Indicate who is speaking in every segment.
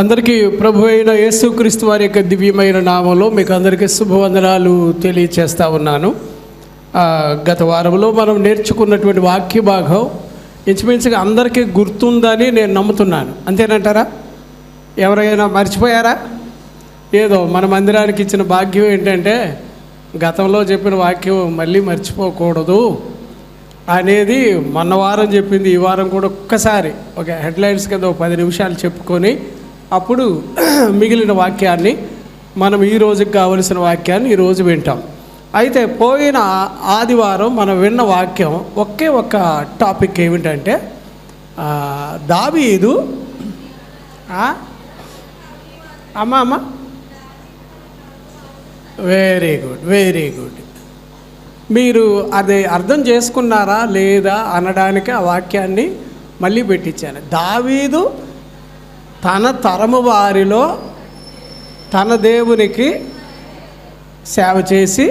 Speaker 1: అందరికీ ప్రభు అయిన యేసుక్రీస్తు వారి యొక్క దివ్యమైన నామంలో మీకు అందరికీ శుభవందనాలు తెలియచేస్తా ఉన్నాను. గత వారంలో మనం నేర్చుకున్నటువంటి వాక్య భాగం ఇంచుమించుగా అందరికీ గుర్తుందని నేను నమ్ముతున్నాను. అంతేనంటారా? ఎవరైనా మర్చిపోయారా? ఏదో మన మందిరానికి ఇచ్చిన భాగ్యం ఏంటంటే గతంలో చెప్పిన వాక్యం మళ్ళీ మర్చిపోకూడదు. అనేది మొన్న వారం చెప్పింది ఈ వారం కూడా ఒక్కసారి ఒక హెడ్లైన్స్ కింద ఒక పది నిమిషాలు చెప్పుకొని అప్పుడు మిగిలిన వాక్యాన్ని మనం ఈ రోజుకి కావలసిన వాక్యాన్ని ఈరోజు వింటాం. అయితే పోయిన ఆదివారం మనం విన్న వాక్యం ఒకే ఒక టాపిక్ ఏమిటంటే ఆ, దావీదు అమ్మ అమ్మ. వెరీ గుడ్ వెరీ గుడ్ మీరు అది అర్థం చేసుకున్నారా లేదా అనడానికి ఆ వాక్యాన్ని మళ్ళీ పెట్టించాను. దావీదు తన తరము వారిలో తన దేవునికి సేవ చేసి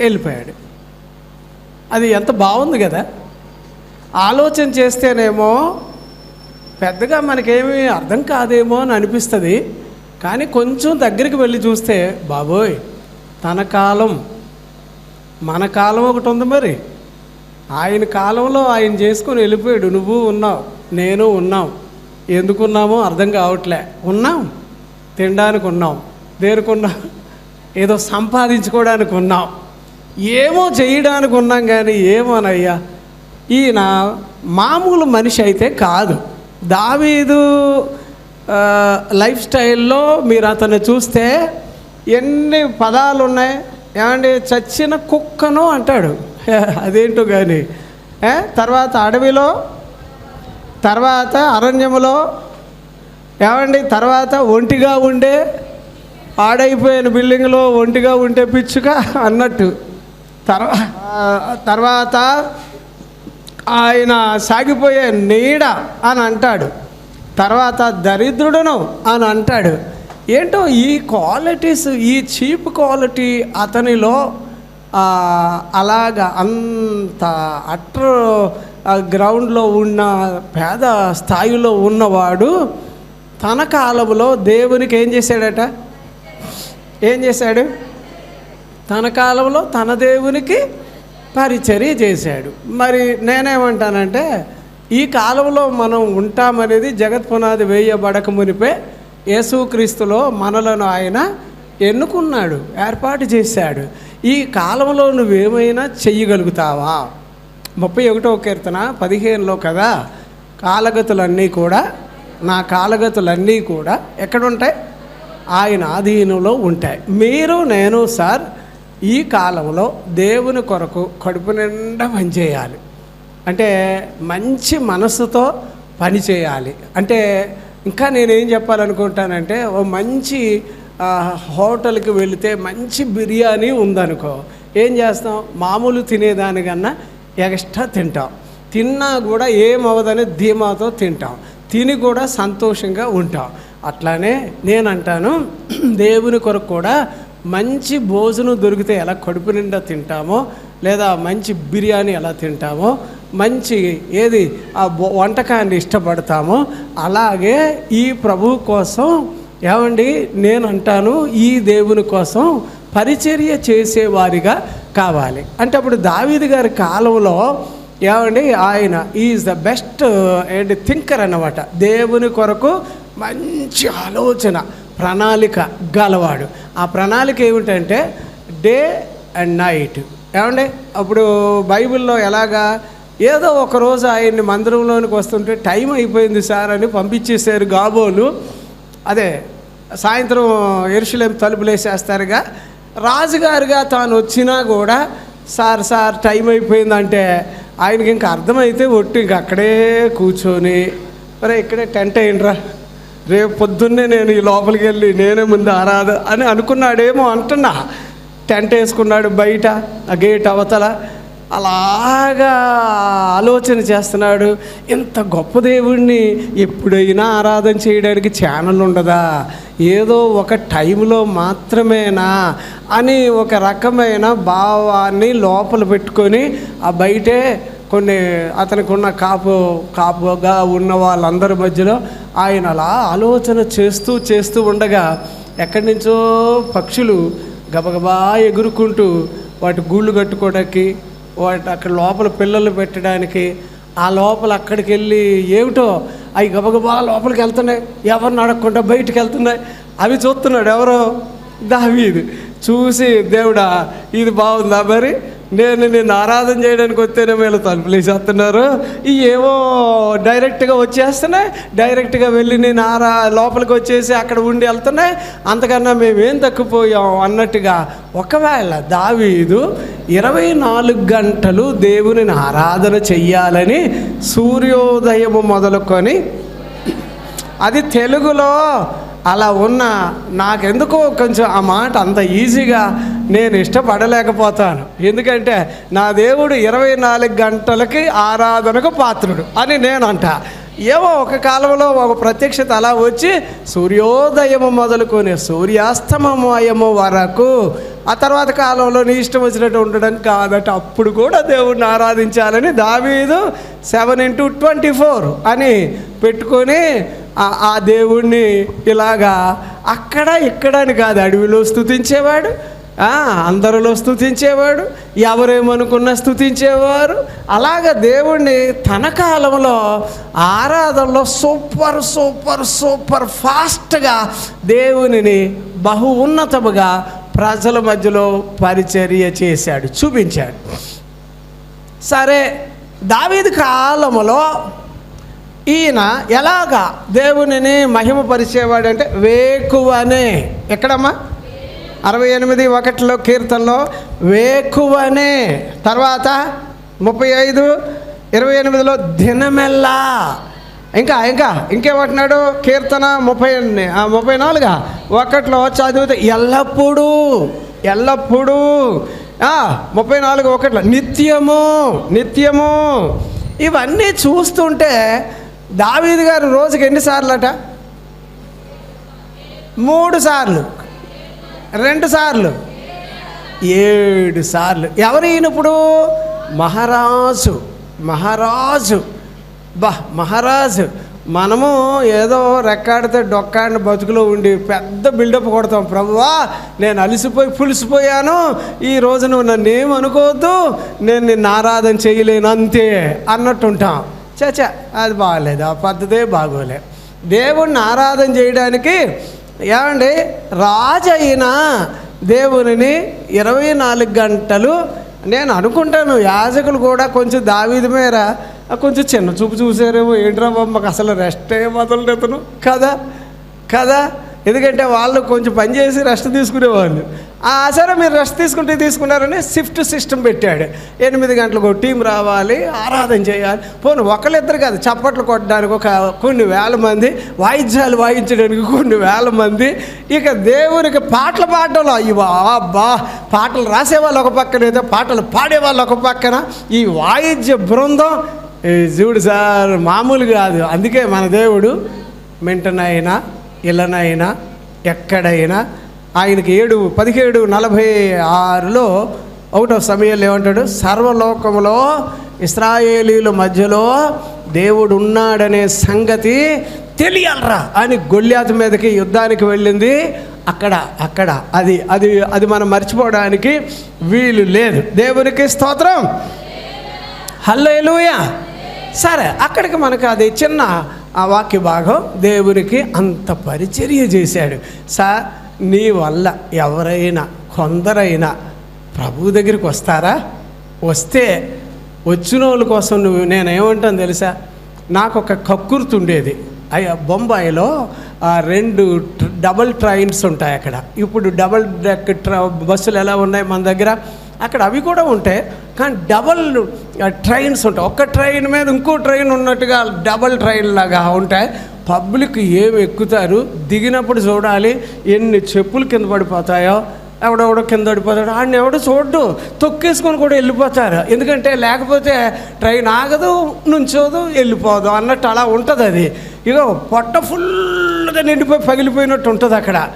Speaker 1: వెళ్ళిపోయాడు. అది ఎంత బాగుంది కదా. ఆలోచన చేస్తేనేమో పెద్దగా మనకేమీ అర్థం కాదేమో అని అనిపిస్తుంది. కానీ కొంచెం దగ్గరికి వెళ్ళి చూస్తే బాబోయ్ తన కాలం మన కాలం ఒకటి ఉంది మరి. ఆయన కాలంలో ఆయన చేసుకొని వెళ్ళిపోయాడు. నువ్వు ఉన్నావు నేను ఉన్నాం. ఎందుకున్నామో అర్థం కావట్లే. ఉన్నాం తినడానికి ఉన్నాం. దేనికున్నాం ఏదో సంపాదించుకోవడానికి ఉన్నాం. ఏమో చేయడానికి ఉన్నాం కానీ ఏమోనయ్యా. ఈయన మామూలు మనిషి అయితే కాదు. దావీదు లైఫ్ స్టైల్లో మీరు అతన్ని చూస్తే ఎన్ని పదాలు ఉన్నాయి ఏమండి చచ్చిన కుక్కను అంటాడు. అదేంటో కానీ తర్వాత అడవిలో తర్వాత అరణ్యములో ఏమండి తర్వాత ఒంటిగా ఉండే ఆడైపోయిన బిల్డింగ్లో ఒంటిగా ఉంటే పిచ్చుక అన్నట్టు. తర్వా తర్వాత ఆయన సాగిపోయే నీడ అని అంటాడు. తర్వాత దరిద్రుడును అని అంటాడు. ఏంటో ఈ క్వాలిటీస్ ఈ చీప్ క్వాలిటీ అతనిలో అలాగ అలాగా అంత అట్ర గ్రౌండ్లో ఉన్న పేద స్థాయిలో ఉన్నవాడు తన కాలంలో దేవునికి ఏం చేశాడట? ఏం చేశాడు? తన కాలంలో తన దేవునికి పరిచర్య చేశాడు. మరి నేనేమంటానంటే ఈ కాలంలో మనం ఉంటామనేది జగత్ పునాది వేయబడక మునిపే యేసుక్రీస్తులో మనలను ఆయన ఎన్నుకున్నాడు ఏర్పాటు చేశాడు. ఈ కాలంలో నువ్వేమైనా చెయ్యగలుగుతావా? ముప్పై ఒకటో కీర్తన పదిహేనులో కదా కాలగతులన్నీ కూడా నా కాలగతులన్నీ కూడా ఎక్కడుంటాయి? ఆయన ఆధీనంలో ఉంటాయి. మీరు నేను సార్ ఈ కాలంలో దేవుని కొరకు కడుపు నిండా పనిచేయాలి అంటే మంచి మనసుతో పనిచేయాలి అంటే ఇంకా నేనేం చెప్పాలనుకుంటానంటే ఓ మంచి హోటల్కి వెళితే మంచి బిర్యానీ ఉందనుకో ఏం చేస్తాం? మామూలు తినేదానికన్నా ఎక్స్ట్రా తింటాం. తిన్నా కూడా ఏమవదని ధీమాతో తింటాం. తిని కూడా సంతోషంగా ఉంటాం. అట్లానే నేనంటాను దేవుని కొరకు కూడా మంచి భోజనం దొరికితే ఎలా కడుపు నిండా తింటామో లేదా మంచి బిర్యానీ ఎలా తింటామో మంచి ఏది ఆ వంటకాన్ని ఇష్టపడతామో అలాగే ఈ ప్రభు కోసం ఏమండి నేను అంటాను ఈ దేవుని కోసం పరిచర్య చేసేవారిగా కావాలి. అంటే అప్పుడు దావీది గారి కాలంలో ఏమండి ఆయన ఈజ్ ద బెస్ట్ ఏంటి థింకర్ అన్నమాట. దేవుని కొరకు మంచి ఆలోచన ప్రణాళిక గలవాడు. ఆ ప్రణాళిక ఏమిటంటే డే అండ్ నైట్. ఏమండి అప్పుడు బైబిల్లో ఎలాగా ఏదో ఒక రోజు ఆయన్ని మందిరంలోనికి వస్తుంటే టైం అయిపోయింది సార్ అని పంపించేశారు గాబోలు. అదే సాయంత్రం ఎరుషులేం తలుపులు వేసేస్తారుగా రాజుగారుగా తాను వచ్చినా కూడా సార్ సార్ టైం అయిపోయిందంటే ఆయనకి ఇంకా అర్థమైతే ఒట్టు ఇంక అక్కడే కూర్చొని మరి ఇక్కడే టెంట్ అయ్యిండ్రా. రేపు పొద్దున్నే నేను ఈ లోపలికి వెళ్ళి నేనే ముందు ఆరాధ అని అనుకున్నాడేమో అంటున్నా. టెంట్ వేసుకున్నాడు బయట ఆ గేట్ అవతల. అలాగా ఆలోచన చేస్తున్నాడు. ఇంత గొప్ప దేవుణ్ణి. ఎప్పుడైనా ఆరాధన చేయడానికి ఛానల్ ఉండదా? ఏదో ఒక టైంలో మాత్రమేనా? అని ఒక రకమైన భావాన్ని లోపల పెట్టుకొని ఆ బయటే కొన్ని అతనికి ఉన్న కాపు కాపుగా ఉన్న వాళ్ళందరి మధ్యలో ఆయన అలా ఆలోచన చేస్తూ చేస్తూ ఉండగా ఎక్కడి నుంచో పక్షులు గబగబా ఎగురుకుంటూ వాటి గూళ్ళు కట్టుకోవడానికి వాటి అక్కడ లోపల పిల్లలు పెట్టడానికి ఆ లోపల అక్కడికి వెళ్ళి ఏమిటో అవి గబగబా లోపలికి వెళ్తున్నాయి. ఎవరిని అడగకుండా బయటికి వెళ్తున్నాయి. అవి చూస్తున్నాడు ఎవరో? దావీదు. చూసి దేవుడా ఇది బాగుందా మరి? నేను నిన్ను ఆరాధన చేయడానికి వస్తేనే వీళ్ళు తలుపులు వేసేస్తున్నారు ఈ ఏవో డైరెక్ట్గా వచ్చేస్తున్నాయి. డైరెక్ట్గా వెళ్ళి నేను ఆరా లోపలికి వచ్చేసి అక్కడ ఉండి వెళ్తున్నాయి. అంతకన్నా మేమేం తక్కుపోయాం అన్నట్టుగా ఒకవేళ దావీదు ఇరవై నాలుగు గంటలు దేవునిని ఆరాధన చెయ్యాలని సూర్యోదయము మొదలుకొని అది తెలుగులో అలా ఉన్న నాకెందుకో కొంచెం ఆ మాట అంత ఈజీగా నేను ఇష్టపడలేకపోతాను. ఎందుకంటే నా దేవుడు ఇరవై నాలుగు గంటలకి ఆరాధనకు పాత్రుడు అని నేను అంట ఏమో ఒక కాలంలో ఒక ప్రత్యక్షత అలా వచ్చి సూర్యోదయము మొదలుకొని సూర్యాస్తమయము వరకు ఆ తర్వాత కాలంలో నీ ఇష్టం వచ్చినట్టు ఉండడం కాదట అప్పుడు కూడా దేవుడిని ఆరాధించాలని దావీదు సెవెన్ ఇంటూ ట్వంటీ ఫోర్ అని పెట్టుకొని ఆ- దేవుణ్ణి ఇలాగా అక్కడ ఇక్కడ అని కాదు అడవిలో స్థుతించేవాడు. అందరిలో స్థుతించేవాడు ఎవరేమనుకున్నా స్థుతించేవారు అలాగ దేవుణ్ణి తన కాలంలో ఆరాధనలో సూపర్ సూపర్ సూపర్ ఫాస్ట్గా దేవునిని బహు ఉన్నతముగా ప్రజల మధ్యలో పరిచర్య చేశాడు చూపించాడు. సరే దావీది కాలములో ఈయన ఎలాగా దేవునిని మహిమపరిచేవాడంటే వేకువనే. ఎక్కడమ్మా? అరవై ఎనిమిది ఒకటిలో కీర్తనలో వేకువనే. తర్వాత ముప్పై ఐదు ఇరవై ఎనిమిదిలో దినమెల్లా. ఇంకా ఇంకా ఇంకేమంటున్నాడు? కీర్తన ముప్పై ఎన్ని- ముప్పై నాలుగా? ఒకటిలో చదివితే ఎల్లప్పుడూ ఎల్లప్పుడూ. ముప్పై నాలుగు ఒకటిలో నిత్యము నిత్యము. ఇవన్నీ చూస్తుంటే దావీది గారు రోజుకి ఎన్నిసార్లు అట మూడు సార్లు. రెండు సార్లు. ఏడు సార్లు. ఎవరు ఈయనప్పుడు? మహారాజు. మహారాజు. బా మహారాజు. మనము ఏదో రెక్కాడితే డొక్కాడిన బతుకులో ఉండి పెద్ద బిల్డప్ కొడతాం. ప్రభువా నేను అలసిపోయి పులిసిపోయాను. ఈ రోజు నువ్వు నన్ను ఏమనుకోవద్దు అనుకోవద్దు. నేను నిన్ను ఆరాధన చేయలేను అంతే అన్నట్టుంటాం. చచ్చా అది బాగలేదు. ఆ పద్ధతే బాగోలే. దేవుణ్ణి ఆరాధన చేయడానికి ఏమండి? రాజు అయిన దేవునిని ఇరవై నాలుగు గంటలు నేను అనుకుంటాను. యాజకులు కూడా కొంచెం దావీది మేర కొంచెం చిన్న చూపు చూసారేమో. ఏంట్రా బాబు మాకు అసలు రెస్టే మొదలెతను కదా? కదా? ఎందుకంటే వాళ్ళు కొంచెం పని చేసి రెస్ట్ తీసుకునేవాళ్ళు. ఆ సరే మీరు రెస్ట్ తీసుకుంటే తీసుకున్నారని షిఫ్ట్ సిస్టమ్ పెట్టాడు. ఎనిమిది గంటలకు ఒక టీం రావాలి ఆరాధన చేయాలి. పోను ఒకళ్ళిద్దరు కాదు చప్పట్లు కొట్టడానికి ఒక కొన్ని వేల మంది వాయిద్యాలు వాయించడానికి కొన్ని వేల మంది. ఇక దేవునికి పాటలు పాడడంలో ఇవా బా పాటలు రాసేవాళ్ళు ఒక పక్కన అయితే పాటలు పాడేవాళ్ళు ఒక పక్కన. ఈ వాయిద్య బృందం చూడు సార్ మామూలు కాదు. అందుకే మన దేవుడు మెంటనైనా ఇళ్ళనైనా ఎక్కడైనా. ఆయనకి ఏడు పదిహేడు నలభై ఆరులో ఒకటో సమయంలో ఏమంటాడు? సర్వలోకంలో ఇస్రాయేలీల మధ్యలో దేవుడు ఉన్నాడనే సంగతి తెలియాలరా అని గొల్లాత మీదకి యుద్ధానికి వెళ్ళింది. అక్కడ అక్కడ అది అది అది మనం మర్చిపోవడానికి వీలు లేదు. దేవునికి స్తోత్రం. హల్లెలూయా. సరే అక్కడికి మనకు అది చిన్న ఆ వాక్య భాగం దేవునికి అంత పరిచర్య చేశాడు. సార్ నీ వల్ల ఎవరైనా కొందరైనా ప్రభు దగ్గరికి వస్తారా? వస్తే వచ్చిన వాళ్ళ కోసం నువ్వు నేనేమంటాను తెలుసా? నాకు ఒక కక్కుర్తి ఉండేది. అయ్యా బొంబాయిలో రెండు డబల్ ట్రైన్స్ ఉంటాయి అక్కడ. ఇప్పుడు డబల్ డెక్ ట్ర బస్సులు ఎలా ఉన్నాయి మన దగ్గర? అక్కడ అవి కూడా ఉంటాయి. కానీ డబల్ ట్రైన్స్ ఉంటాయి. ఒక్క ట్రైన్ మీద ఇంకో ట్రైన్ ఉన్నట్టుగా డబల్ ట్రైన్ లాగా ఉంటాయి. పబ్లిక్ ఏమి ఎక్కుతారు? దిగినప్పుడు చూడాలి ఎన్ని చెప్పులు కింద పడిపోతాయో ఎవడెవడో కింద పడిపోతాడు ఆయన ఎవడో చూడ్డు. తొక్కేసుకొని కూడా వెళ్ళిపోతారు. ఎందుకంటే లేకపోతే ట్రైన్ ఆగదు నుంచోదు వెళ్ళిపోదు అన్నట్టు అలా ఉంటుంది అది ఇగో పొట్ట ఫుల్గా నిండిపోయి పగిలిపోయినట్టు ఉంటుంది అక్కడ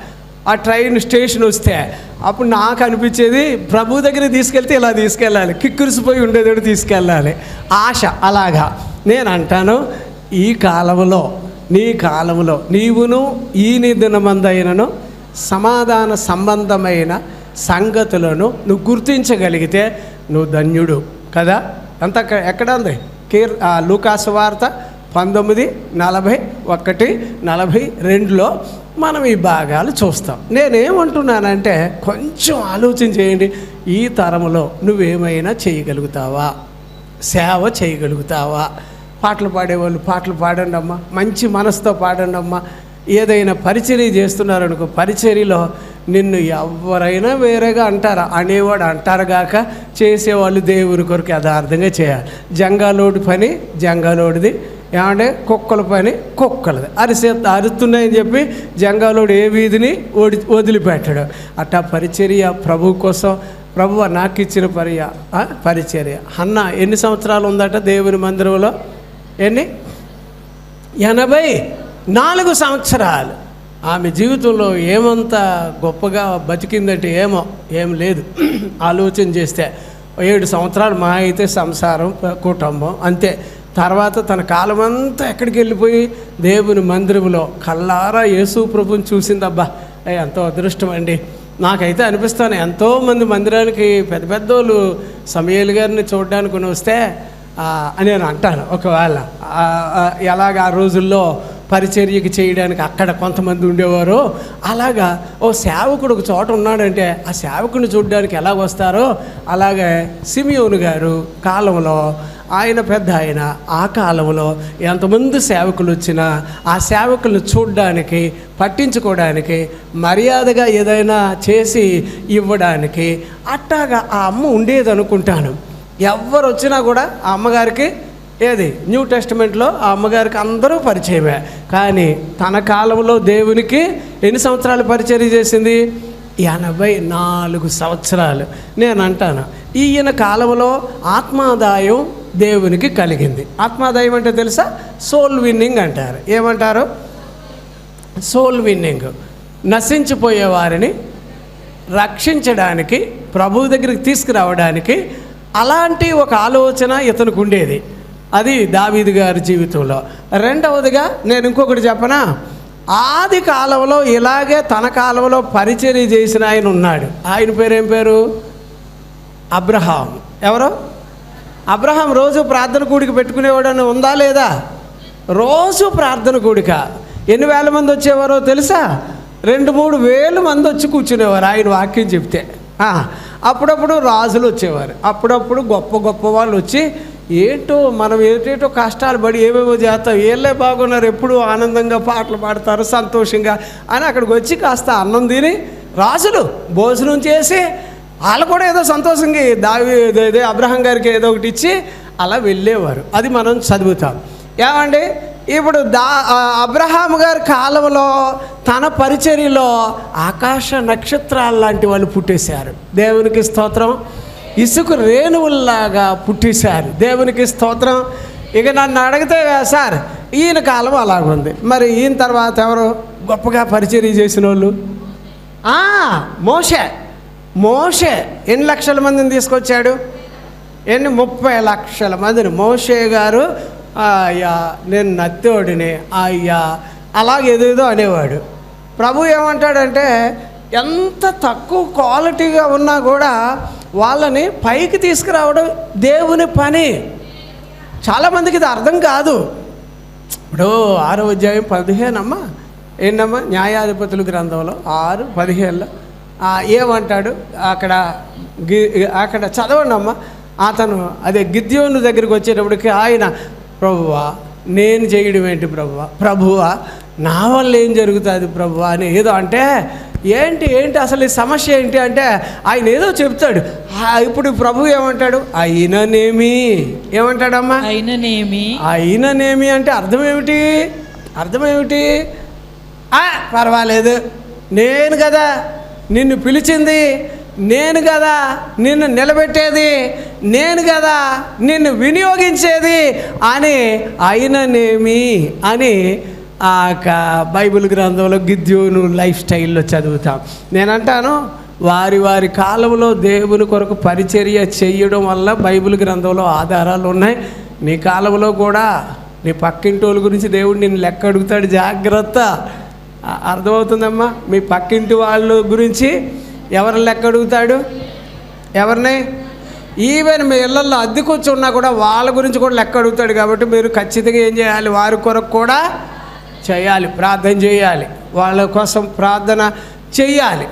Speaker 1: ఆ ట్రైన్ స్టేషన్ వస్తే అప్పుడు నాకు అనిపించేది ప్రభు దగ్గర తీసుకెళ్తే ఇలా తీసుకెళ్ళాలి కిక్కురిసిపోయి ఉండేదో తీసుకెళ్ళాలి. ఆశ అలాగా. నేను అంటాను ఈ కాలంలో నీ కాలంలో నీవును ఈ నిధనమందైనను సమాధాన సంబంధమైన సంగతులను నువ్వు గుర్తించగలిగితే నువ్వు ధన్యుడు. కదా? అంత ఎక్కడ ఉంది? కీర్ ఆ, లూకాసు వార్త పంతొమ్మిది నలభై ఒకటి నలభై రెండులో మనం ఈ భాగాలు చూస్తాం. నేనేమంటున్నానంటే కొంచెం ఆలోచన చేయండి. ఈ తరములో నువ్వేమైనా చేయగలుగుతావా? సేవ చేయగలుగుతావా? పాటలు పాడేవాళ్ళు పాటలు పాడండి అమ్మా మంచి మనసుతో పాడండి అమ్మా ఏదైనా పరిచర్య చేస్తున్నారనుకో పరిచర్యలో నిన్ను ఎవరైనా వేరేగా అంటారా? అనేవాడు అంటారు గాక చేసేవాళ్ళు దేవుని కొరకు యథార్థంగా చేయాలి. జంగాలోడి పని జంగాలోడిది ఏమంటే కుక్కల పని కుక్కలది. అరిసే అరుస్తున్నాయని చెప్పి జంగాలోడు ఏ వీధిని ఓడి వదిలిపెట్టాడు. అట్టా పరిచర్య ప్రభు కోసం ప్రభు నాకు ఇచ్చిన పర్య పరిచర్య. అన్న ఎన్ని సంవత్సరాలు ఉందట దేవుని మందిరంలో? ఎన్ని? ఎనభై నాలుగు సంవత్సరాలు. ఆమె జీవితంలో ఏమంత గొప్పగా బతికిందంటే ఏమో ఏం లేదు. ఆలోచన చేస్తే ఏడు సంవత్సరాలు మా అయితే సంసారం కుటుంబం అంతే. తర్వాత తన కాలం అంతా ఎక్కడికి వెళ్ళిపోయి దేవుని మందిరంలో కల్లారా యేసు ప్రభుని చూసిందబ్బా. ఎంతో అదృష్టం అండి. నాకైతే అనిపిస్తాను ఎంతోమంది మందిరానికి పెద్ద పెద్దోళ్ళు సమయలు గారిని చూడడానికి వస్తే అని నేను అంటాను. ఒకవేళ ఆ, ఎలాగ ఆ రోజుల్లో పరిచర్యకి చేయడానికి అక్కడ కొంతమంది ఉండేవారు అలాగా ఓ సేవకుడు ఒక చోట ఉన్నాడంటే ఆ సేవకుని చూడడానికి ఎలా వస్తారో అలాగే సిమియోను గారు కాలంలో ఆయన పెద్ద ఆయన ఆ కాలంలో ఎంతమంది సేవకులు వచ్చినా ఆ సేవకులను చూడడానికి పట్టించుకోవడానికి మర్యాదగా ఏదైనా చేసి ఇవ్వడానికి అట్టాగా ఆ అమ్మ ఉండేది అనుకుంటాను. ఎవరు వచ్చినా కూడా ఆ అమ్మగారికి ఏది? న్యూ టెస్టిమెంట్లో ఆ అమ్మగారికి అందరూ పరిచయమే. కానీ తన కాలంలో దేవునికి ఎన్ని సంవత్సరాలు పరిచయం చేసింది? ఎనభై నాలుగు సంవత్సరాలు. నేను అంటాను ఈయన కాలంలో ఆత్మాదాయం దేవునికి కలిగింది. ఆత్మాదయం అంటే తెలుసా? సోల్ విన్నింగ్ అంటారు. ఏమంటారు? Soul winning. నశించిపోయే వారిని రక్షించడానికి ప్రభు దగ్గరికి తీసుకురావడానికి అలాంటి ఒక ఆలోచన ఇతనికి ఉండేది. అది దావీదు గారి జీవితంలో. రెండవదిగా నేను ఇంకొకటి చెప్పనా? ఆది కాలంలో ఇలాగే తన కాలంలో పరిచర్య చేసిన ఆయన ఉన్నాడు. ఆయన పేరు ఏం పేరు? అబ్రహాం ఎవరు? అబ్రహాం రోజు ప్రార్థన కూడిక పెట్టుకునేవాడని ఉందా లేదా? రోజు ప్రార్థన కూడిక. ఎన్ని వేల మంది వచ్చేవారో తెలుసా? రెండు మూడు వేలు మంది వచ్చి కూర్చునేవారు ఆయన వాక్యం చెప్తే. అప్పుడప్పుడు రాజులు వచ్చేవారు. అప్పుడప్పుడు గొప్ప గొప్ప వాళ్ళు వచ్చి ఏంటో మనం ఏటేటో కష్టాలు పడి ఏమేమో చేస్తాం? వీళ్ళే బాగున్నారు ఎప్పుడు ఆనందంగా పాటలు పాడతారు సంతోషంగా అని అక్కడికి వచ్చి కాస్త అన్నం తిని రాజులు భోజనం చేసి వాళ్ళు కూడా ఏదో సంతోషంగా దావి ఏదో అబ్రహం గారికి ఏదో ఒకటి ఇచ్చి అలా వెళ్ళేవారు. అది మనం చదువుతాం. ఏమండి? ఇప్పుడు దా అబ్రహాం గారి కాలంలో తన పరిచర్యలో ఆకాశ నక్షత్రాలు లాంటి వాళ్ళు పుట్టేశారు. దేవునికి స్తోత్రం. ఇసుక రేణువుల్లాగా పుట్టేశారు. దేవునికి స్తోత్రం. ఇక నన్ను అడిగితే సార్ ఈయన కాలం అలాగుంది. మరి ఈయన తర్వాత ఎవరు? గొప్పగా పరిచర్య చేసిన వాళ్ళు. మోషే. మోషే ఎన్ని లక్షల మందిని తీసుకొచ్చాడు? ఎన్ని? ముప్పై లక్షల మందిని. మోషే గారు అయ్యా నేను నత్తోడిని. అయ్యా. అలాగేదేదో అనేవాడు. ప్రభు ఏమంటాడంటే ఎంత తక్కువ క్వాలిటీగా ఉన్నా కూడా వాళ్ళని పైకి తీసుకురావడం దేవుని పని. చాలామందికి ఇది అర్థం కాదు. ఇప్పుడు ఆరో అధ్యాయం పదిహేను అమ్మా ఏంటమ్మా? న్యాయాధిపతుల గ్రంథంలో ఆరు పదిహేనులో ఏమంటాడు? అక్కడ అక్కడ చదవండి అమ్మా అతను అదే గిద్యోను దగ్గరికి వచ్చేటప్పటికి ఆయన ప్రభువా నేను చేయడం ఏంటి ప్రభువా? ప్రభువా నా వల్ల ఏం జరుగుతుంది ప్రభువా? అని ఏదో అంటే ఏంటి ఏంటి అసలు ఈ సమస్య ఏంటి? అంటే ఆయన ఏదో చెప్తాడు. ఇప్పుడు ప్రభు ఏమంటాడు? అయిననేమి. ఏమంటాడమ్మా?
Speaker 2: అయిననేమి.
Speaker 1: అయిననేమి అంటే అర్థం ఏమిటి? అర్థం ఏమిటి? ఆ, పర్వాలేదు. నేను కదా నిన్ను పిలిచింది నేను కదా నిన్ను నిలబెట్టేది నేను కదా నిన్ను వినియోగించేది అని అయిననేమి అని ఆ యొక్క బైబిల్ గ్రంథంలో గిద్యోను లైఫ్ స్టైల్లో చదువుతాం. నేనంటాను వారి వారి కాలంలో దేవుని కొరకు పరిచర్య చేయడం వల్ల బైబిల్ గ్రంథంలో ఆధారాలు ఉన్నాయి. నీ కాలంలో కూడా నీ పక్కింటి వాళ్ళ గురించి దేవుడు నిన్ను లెక్క అడుగుతాడు జాగ్రత్త. అర్థమవుతుందమ్మా? మీ పక్కింటి వాళ్ళ గురించి ఎవరు లెక్క అడుగుతాడు? ఎవరిని? ఈవెన్ మీ ఇళ్ళల్లో అద్దెకొచ్చి ఉన్నా కూడా వాళ్ళ గురించి కూడా లెక్క అడుగుతాడు కాబట్టి మీరు ఖచ్చితంగా ఏం చేయాలి? వారి కొరకు కూడా చేయాలి ప్రార్థన చేయాలి. వాళ్ళ కోసం ప్రార్థన చెయ్యాలి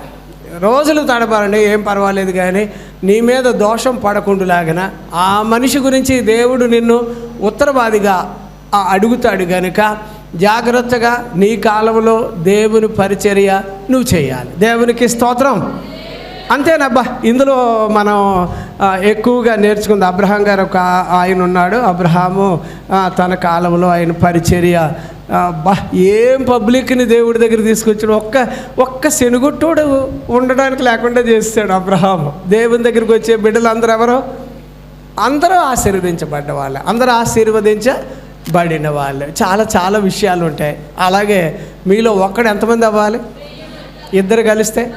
Speaker 1: రోజులు తడబాలండి ఏం పర్వాలేదు కానీ నీ మీద దోషం పడకుండులాగన ఆ మనిషి గురించి దేవుడు నిన్ను ఉత్తరవాదిగా అడుగుతాడు కనుక జాగ్రత్తగా నీ కాలంలో దేవుని పరిచర్య నువ్వు చేయాలి. దేవునికి స్తోత్రం. అంతేనబ్బా ఇందులో మనం ఎక్కువగా నేర్చుకుంది అబ్రహాం గారు ఒక ఆయన ఉన్నాడు అబ్రహాము తన కాలంలో ఆయన పరిచర్య. బా ఏం పబ్లిక్ని దేవుడి దగ్గర తీసుకొచ్చాడు ఒక్క ఒక్క శనుగుట్టుడు ఉండడానికి లేకుండా చేస్తాడు అబ్రహాము. దేవుని దగ్గరికి వచ్చే బిడ్డలు అందరూ ఎవరు? అందరూ ఆశీర్వదించబడ్డ వాళ్ళే. అందరూ బడిన వాళ్ళు. చాలా చాలా విషయాలు ఉంటాయి. అలాగే మీలో ఒక్కడు ఎంతమంది అవ్వాలి? ఇద్దరు కలిస్తే?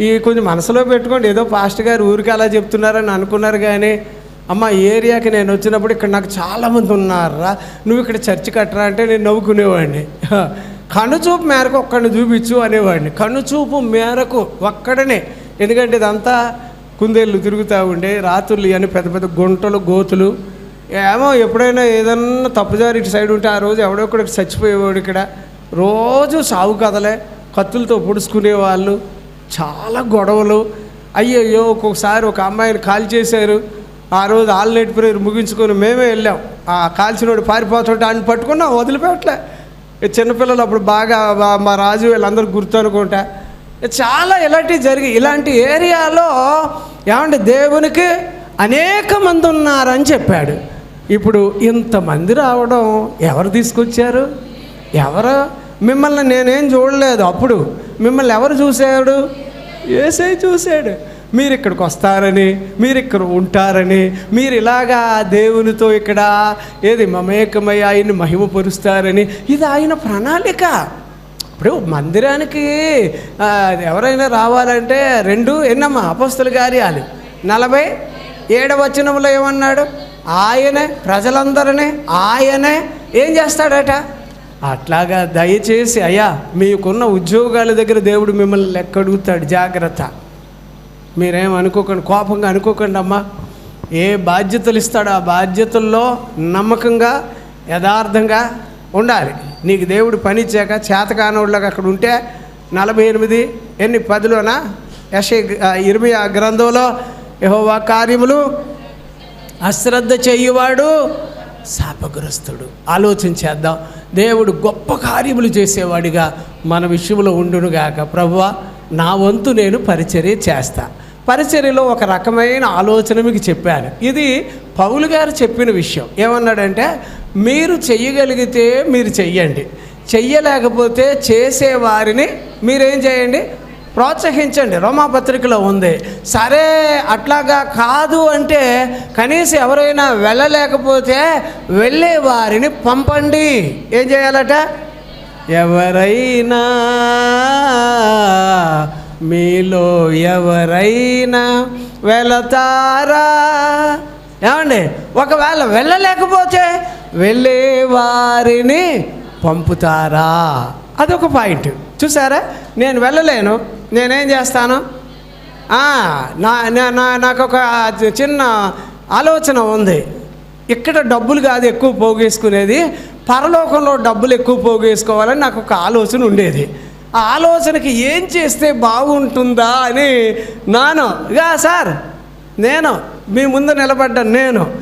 Speaker 1: ఈ కొంచెం మనసులో పెట్టుకోండి. ఏదో పాస్ట్ గారు ఊరికి అలా చెప్తున్నారని అనుకున్నారు కానీ అమ్మ ఏరియాకి నేను వచ్చినప్పుడు ఇక్కడ నాకు చాలామంది ఉన్నారా నువ్వు ఇక్కడ చర్చి కట్టరా అంటే నేను నవ్వుకునేవాడిని. కనుచూపు మేరకు ఒక్కడిని చూపించు అనేవాడిని. కనుచూపు మేరకు ఒక్కడనే. ఎందుకంటే ఇదంతా కుందేళ్ళు తిరుగుతూ ఉండే రాత్రులు అని పెద్ద పెద్ద గుంటలు గోతులు ఏమో ఎప్పుడైనా ఏదన్నా తప్పుదారి ఇటు సైడ్ ఉంటే ఆ రోజు ఎవడో చచ్చిపోయేవాడు ఇక్కడ. రోజు సాగు కథలే కత్తులతో పొడుచుకునే వాళ్ళు చాలా గొడవలు. అయ్యయ్యో ఒక్కొక్కసారి ఒక అమ్మాయిని కాల్ చేశారు. ఆ రోజు ఆల్నైట్ ప్రేయర్ ముగించుకొని మేమే వెళ్ళాం. ఆ కాల్చినోడు పారిపోతుంటే ఆయన పట్టుకున్నాం వదిలిపెట్టలే. చిన్నపిల్లలు అప్పుడు బాగా మా రాజు వీళ్ళందరూ గుర్తు అనుకుంటా. చాలా ఇలాంటివి జరిగి ఇలాంటి ఏరియాలో ఏమంటే దేవునికి అనేక మంది ఉన్నారని చెప్పాడు. ఇప్పుడు ఇంతమంది రావడం ఎవరు తీసుకొచ్చారు? ఎవరు? మిమ్మల్ని నేనేం చూడలేదు అప్పుడు. మిమ్మల్ని ఎవరు చూశాడు? ఏసై చూశాడు. మీరు ఇక్కడికి వస్తారని మీరు ఇక్కడ ఉంటారని మీరు ఇలాగా దేవునితో ఇక్కడ ఏది మమేకమై ఆయన్ని మహిమపరుస్తారని ఇది ఆయన ప్రణాళిక. ఇప్పుడు మందిరానికి ఎవరైనా రావాలంటే రెండు ఎన్నమ్మా? అపస్తుల కార్యాలు నలభై ఏడవచనంలో ఏమన్నాడు? ఆయనే ప్రజలందరినీ ఆయనే ఏం చేస్తాడట? అట్లాగా దయచేసి అయ్యా మీకున్న ఉద్యోగాల దగ్గర దేవుడు మిమ్మల్ని లెక్క అడుగుతాడు జాగ్రత్త. మీరేం అనుకోకండి కోపంగా అనుకోకండి అమ్మా. ఏ బాధ్యతలు ఇస్తాడో ఆ బాధ్యతల్లో నమ్మకంగా యథార్థంగా ఉండాలి. నీకు దేవుడు పని ఇచ్చాక చేతకానోళ్ళగా అక్కడ ఉంటే నలభై ఎనిమిది ఎన్ని పదిలోనా? యశ ఇరవై ఆ గ్రంథంలో యహోవా కార్యములు అశ్రద్ధ చేయువాడు శాపగ్రస్తుడు. ఆలోచన చేద్దాం. దేవుడు గొప్ప కార్యములు చేసేవాడిగా మన విషయంలో ఉండునుగాక. ప్రభువా నా వంతు నేను పరిచర్య చేస్తా. పరిచర్యలో ఒక రకమైన ఆలోచన మీకు చెప్పాను. ఇది పౌలు గారు చెప్పిన విషయం. ఏమన్నాడంటే మీరు చెయ్యగలిగితే మీరు చెయ్యండి. చెయ్యలేకపోతే చేసేవారిని మీరేం చేయండి? ప్రోత్సహించండి. రోమాపత్రికలో ఉంది. సరే అట్లాగా కాదు అంటే కనీసం ఎవరైనా వెళ్ళలేకపోతే వెళ్ళే వారిని పంపండి. ఏం చేయాలట? ఎవరైనా మీలో ఎవరైనా వెళతారా? ఏమండి? ఒకవేళ వెళ్ళలేకపోతే వెళ్ళే వారిని పంపుతారా? అదొక పాయింట్. చూసారా? నేను వెళ్ళలేను. నేనేం చేస్తాను? నా నా- నా- నాకు ఒక చిన్న ఆలోచన ఉంది. ఇక్కడ డబ్బులు కాదు ఎక్కువ పోగేసుకునేది. పరలోకంలో డబ్బులు ఎక్కువ పోగేసుకోవాలని నాకు ఒక ఆలోచన ఉండేది. ఆ ఆలోచనకి ఏం చేస్తే బాగుంటుందా అని నాను. గా సార్ నేను మీ ముందు నిలబడ్డా నేను.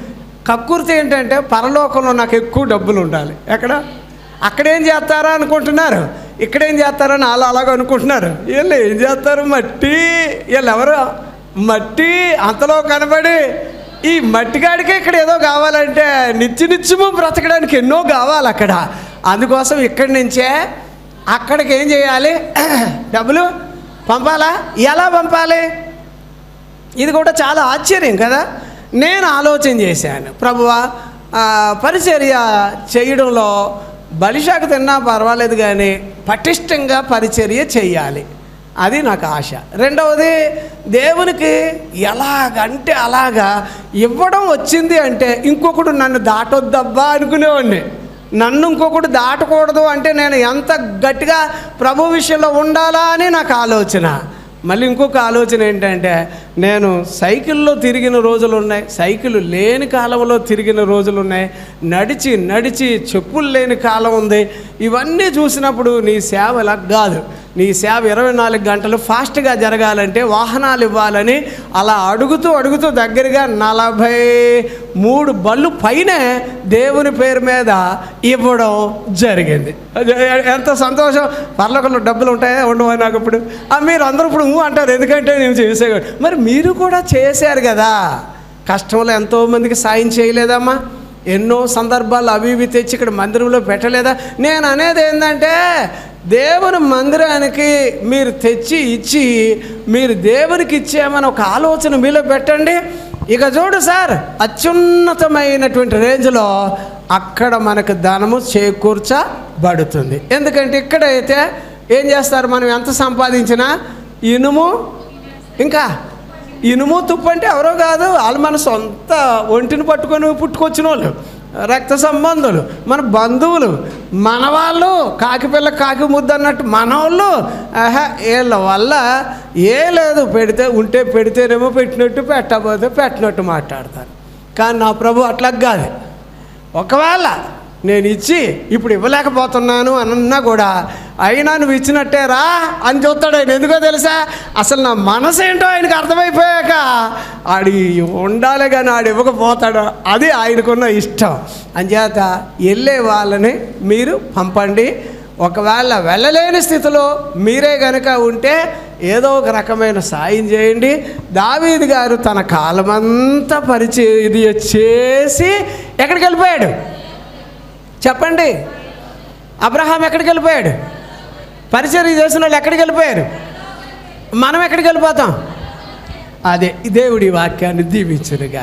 Speaker 1: కక్కుర్తి ఏంటంటే పరలోకంలో నాకు ఎక్కువ డబ్బులు ఉండాలి. ఎక్కడ? అక్కడేం చేస్తారా అనుకుంటున్నారు? ఇక్కడేం చేస్తారని అలా అలాగ అనుకుంటున్నారు. వీళ్ళు ఏం చేస్తారు? మట్టి వీళ్ళు ఎవరు మట్టి అంతలో కనబడి ఈ మట్టిగాడికే ఇక్కడ ఏదో కావాలంటే నిత్య నిత్యము బ్రతకడానికి ఎన్నో కావాలి అక్కడ. అందుకోసం ఇక్కడి నుంచే అక్కడికి ఏం చేయాలి? డబ్బులు పంపాలా? ఎలా పంపాలి? ఇది కూడా చాలా ఆశ్చర్యం కదా. నేను ఆలోచన చేశాను. ప్రభువా పరిచర్య చేయడంలో బలిశాఖ తిన్నా పర్వాలేదు కానీ పటిష్టంగా పరిచర్య చేయాలి అది నాకు ఆశ. రెండవది దేవునికి ఎలాగంటే అలాగా ఇవ్వడం వచ్చింది అంటే ఇంకొకడు నన్ను దాటొద్దబ్బా అనుకునేవాడిని. నన్ను ఇంకొకటి దాటకూడదు అంటే నేను ఎంత గట్టిగా ప్రభు విషయంలో ఉండాలా అని నాకు ఆలోచన. మళ్ళీ ఇంకొక ఆలోచన ఏంటంటే నేను సైకిల్లో తిరిగిన రోజులు ఉన్నాయి సైకిల్ లేని కాలంలో తిరిగిన రోజులు ఉన్నాయి నడిచి నడిచి చెప్పులు లేని కాలం ఉంది. ఇవన్నీ చూసినప్పుడు నీ సేవ ఇలా కాదు. నీ సేవ ఇరవై నాలుగు గంటలు ఫాస్ట్గా జరగాలంటే వాహనాలు ఇవ్వాలని అలా అడుగుతూ అడుగుతూ దగ్గరగా నలభై మూడు బళ్ళు పైన దేవుని పేరు మీద ఇవ్వడం జరిగింది. ఎంత సంతోషం. పర్లోకంలో డబ్బులు ఉంటాయా? ఉండవా నాకు ఇప్పుడు? ఆ మీరు అందరూ ఇప్పుడు ఊ అంటారు. ఎందుకంటే నేను చేసే మరి మీరు కూడా చేశారు కదా. కష్టంలో ఎంతోమందికి సాయం చేయలేదమ్మా. ఎన్నో సందర్భాలు అవి ఇవి తెచ్చి ఇక్కడ మందిరంలో పెట్టలేదా? నేను అనేది ఏంటంటే దేవుని మందిరానికి మీరు తెచ్చి ఇచ్చి మీరు దేవునికి ఇచ్చేమని ఒక ఆలోచన మీలో పెట్టండి. ఇక చూడు సార్ అత్యున్నతమైనటువంటి రేంజ్లో అక్కడ మనకు ధనము చేకూర్చబడుతుంది. ఎందుకంటే ఇక్కడైతే ఏం చేస్తారు మనం ఎంత సంపాదించినా? ఇనుము ఇంకా ఇనుము తుప్పు అంటే ఎవరో కాదు వాళ్ళు మన సొంత ఒంటిని పట్టుకొని పుట్టుకొచ్చిన వాళ్ళు రక్త సంబంధులు మన బంధువులు మనవాళ్ళు కాకిపిల్ల కాకి ముద్దు ముద్ద అన్నట్టు మనవాళ్ళు ఆహా వీళ్ళ వల్ల ఏ లేదు పెడితే ఉంటే పెడితేనేమో పెట్టినట్టు పెట్టకపోతే పెట్టినట్టు మాట్లాడతారు. కానీ నా ప్రభు అట్లా కాదు. ఒకవేళ నేను ఇచ్చి ఇప్పుడు ఇవ్వలేకపోతున్నాను అన్నా కూడా అయినా నువ్వు ఇచ్చినట్టే రా అని చూస్తాడు ఆయన. ఎందుకో తెలుసా? అసలు నా మనసు ఏంటో ఆయనకు అర్థమైపోయాక ఆడి ఉండాలి కానీ ఆడు ఇవ్వకపోతాడు. అది ఆయనకున్న ఇష్టం. అంచేత వెళ్ళే వాళ్ళని మీరు పంపండి. ఒకవేళ వెళ్ళలేని స్థితిలో మీరే గనక ఉంటే ఏదో ఒక రకమైన సాయం చేయండి. దావీది గారు తన కాలమంతా పరిచర్య చేసి ఎక్కడికి వెళ్ళిపోయాడు? చెప్పండి. అబ్రహాం ఎక్కడికి వెళ్ళిపోయాడు? పరిచయం చేసిన వాళ్ళు ఎక్కడికి వెళ్ళిపోయారు? మనం ఎక్కడికి వెళ్ళిపోతాం? అదే దేవుడి వాక్యాన్ని దీవించునుగా